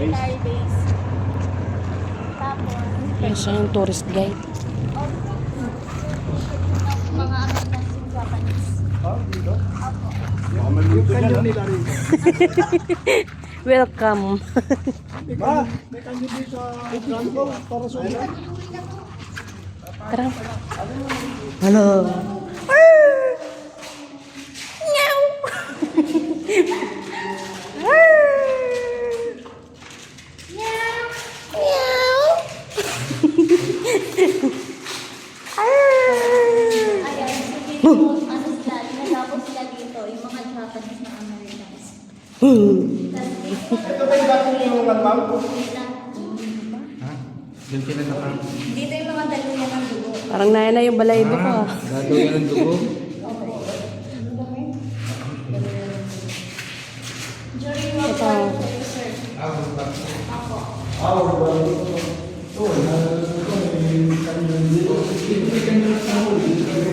military base. Tapos, Yan siya yung tourist guide. mga Americans Japanese. Ah, ah. Welcome. Ma, may kanyo dito sa Franco, para sa. Tara. Hello. Mo, ano sila, tinatapos sila dito, yung mga Japanese na Americans. Ito ba yung dati yung kalmang? Yung tinatapang. dito yung mga daluyan ng dugo. Parang naya na yung balaydo ko ah. Gagawin ng dugo. During World War II, sir.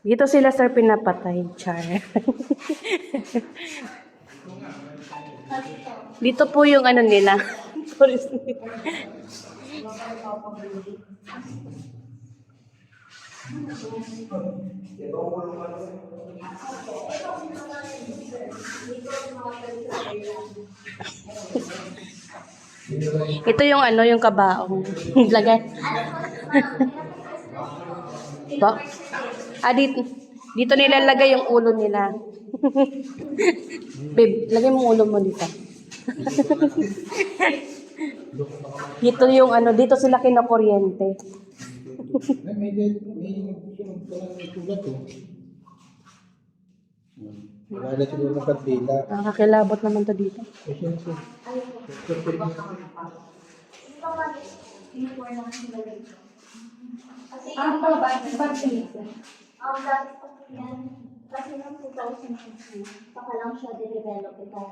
Dito sila sir pinapatay, char. Dito po yung ano nila. Tourist. Ito yung ano, yung kabaong. Lagay. Ba? Ah, dito, dito nilalagay yung ulo nila. Babe, lagay mo ulo mo dito. dito yung ano, dito sila kinakuryente. Ay, may may oh. Wala na siguro ng kandila. Nakakilabot naman to dito. Eh, siyempre. Ang pag-base. Ang dati po yan, kasi noong 2016, saka lang siya de-develop ito.